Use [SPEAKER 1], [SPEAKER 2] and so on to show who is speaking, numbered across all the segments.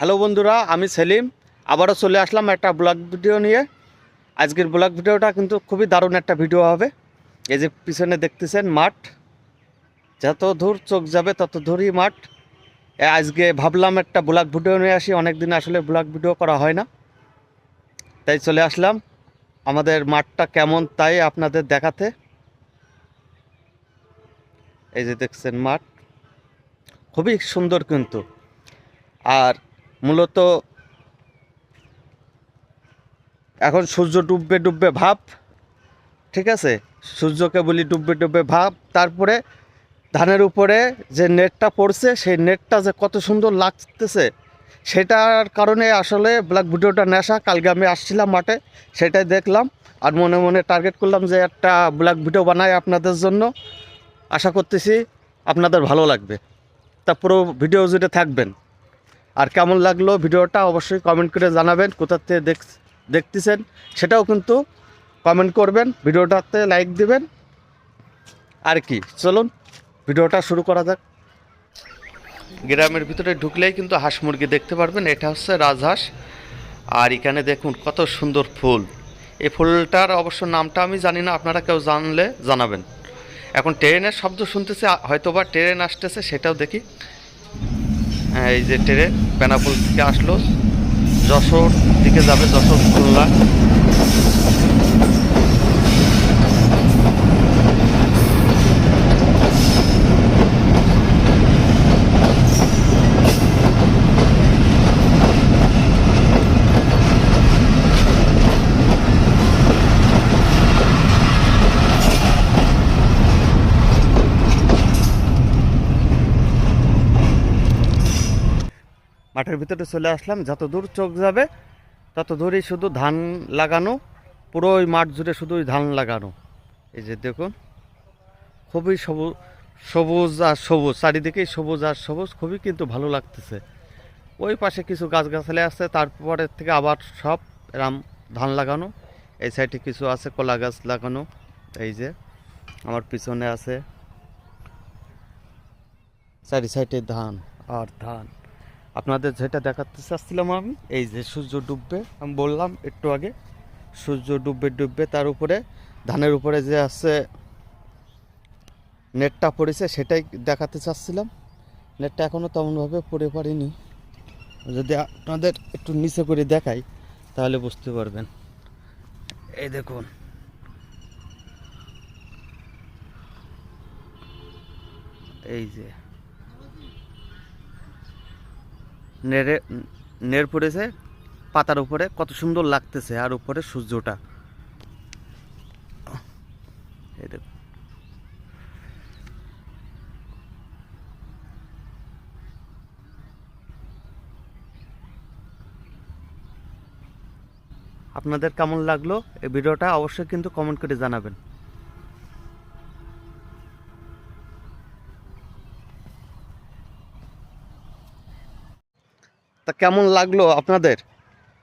[SPEAKER 1] Hello বন্ধুরা, আমি সেলিম। আবারও চলে আসলাম একটা ব্লগ ভিডিও নিয়ে। আজকের ব্লগ ভিডিওটা কিন্তু খুবই দারুণ একটা ভিডিও হবে। এই যে পিছনে দেখতেছেন মাঠ। যত দূর চোখ যাবে তত দূরই মাঠ। আজকে ভাবলাম একটা ব্লগ ভিডিও নিয়ে আসি। অনেক দিন আসলে ব্লগ ভিডিও করা হয় না। তাই চলে আসলাম। আমাদের মাঠটা কেমন তাই আপনাদের দেখাতে। এই যে দেখছেন মাঠ। খুবই সুন্দর কিন্তু। আর মূলত এখন সূর্য ডুববে ডুববে ভাব, ঠিক আছে? সূর্যকে বলি ডুববে ডুববে ভাব, তারপরে ধানের উপরে যে নেটটা পড়ছে, সেই নেটটা যে কত সুন্দর লাগতেছে, সেটার কারণে আসলে ব্ল্যাক ভিডিওটা নেশা। কালকে আমি আসছিলাম মাঠে, সেটাই দেখলাম আর মনে মনে টার্গেট করলাম যে একটা ব্ল্যাক ভিডিও বানাই আপনাদের জন্য। আশা করতেছি আপনাদের ভালো লাগবে। তা পুরো ভিডিও জুড়ে থাকবেন। আর কেমন লাগল ভিডিওটা অবশ্যই কমেন্ট করে জানাবেন, কোথা থেকে দেখ, দেখতেছেন সেটাও কিন্তু কমেন্ট করবেন, ভিডিওটাতে লাইক দিবেন। আর কি, চলুন ভিডিওটা শুরু করা যাক। গ্রামের ভিতরে ঢুকলেই কিন্তু হাঁস মুরগি দেখতে পারবেন, এটা হচ্ছে রাজহাঁস। আর এখানে দেখুন কত সুন্দর ফুল। এই ফুলটার অবশ্য নামটা আমি জানি না, আপনারা কেউ জানলে জানাবেন। এখন ট্রেনের শব্দ শুনতেছে, হয়তোবা ট্রেন আসতেছে, সেটাও দেখি। এই যে ট্রেন বেনাপুল থেকে আসলো। যশোর দিকে যাবে যশোর খুলনা। মাঠের ভিতরে চলে আসলাম। যত দূর চোখ যাবে, তত দূরই শুধু ধান লাগানো, পুরো ওই মাঠ জুড়ে শুধু ওই ধান লাগানো। এই যে দেখুন, খুবই সবুজ সবুজ আর সবুজ, চারিদিকেই সবুজ আর সবুজ, খুবই কিন্তু ভালো লাগতেছে। ওই পাশে কিছু গাছগাছালি আছে, তারপরে থেকে আবার সব এরাম ধান লাগানো। এই সাইডে কিছু আছে, কলা গাছ লাগানো। এই যে আমার পিছনে আছে, চারি সাইডে ধান আর ধান। আপনাদের যেটা দেখাতে চাচ্ছিলাম আমি, এই যে সূর্য ডুববে, আমি বললাম একটু আগে, সূর্য ডুববে ডুববে, তার উপরে, ধানের উপরে যে আছে নেটটা পড়েছে, সেটাই দেখাতে চাচ্ছিলাম। নেটটা এখনও তেমনভাবে পড়ে পারিনি। যদি আপনাদের একটু নিচে করে দেখাই, তাহলে বুঝতে পারবেন। এই দেখুন। এই যে। নেড়ে, নেড় পড়েছে পাতার উপরে কত সুন্দর লাগতেছে আর উপরে সূর্যটা। আপনাদের কেমন লাগল এই ভিডিওটা? অবশ্যই কিন্তু কমেন্ট করে জানাবেন। তা কেমন লাগল আপনাদের?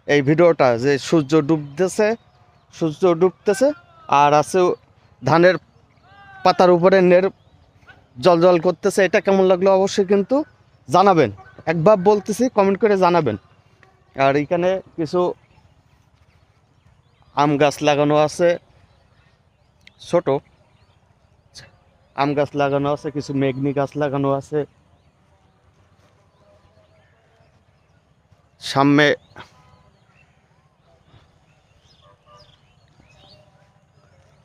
[SPEAKER 1] এই ভিডিওটা যে সূর্য ডুবতেছে সূর্য ডুবতেছে, আর আছে ধানের পাতার উপরে নের জল জল করতেছে, এটা কেমন লাগল অবশ্যই কিন্তু জানাবেন। একবার বলতেছি কমেন্ট করে জানাবেন। আর এখানে কিছু আম গাছ লাগানো আছে, ছোট। আম গাছ লাগানো আছে, কিছু মেঘনি গাছ লাগানো আছে। সামনে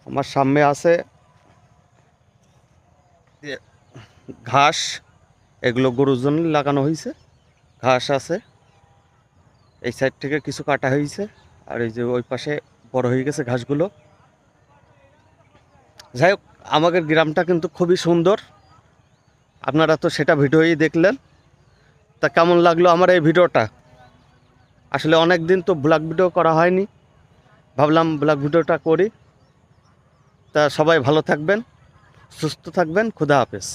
[SPEAKER 1] আমার সামনে আছে ঘাস, এগুলো গরুর জন্য লাগানো হয়েছে ঘাস আছে, এই সাইড থেকে কিছু কাটা হয়েছে আর এই যে ওই পাশে বড় হয়ে গেছে ঘাসগুলো। যাই হোক, আমাদের গ্রামটা কিন্তু খুবই সুন্দর। আপনারা তো সেটা ভিডিওই দেখলেন। তা কেমন লাগল আমার এই ভিডিওটা? আসলে অনেক দিন তো ব্লগ ভিডিও করা হয়নি। ভাবলাম ব্লগ ভিডিওটা করি। তা সবাই ভালো থাকবেন, সুস্থ থাকবেন, খুদা হাফেজ।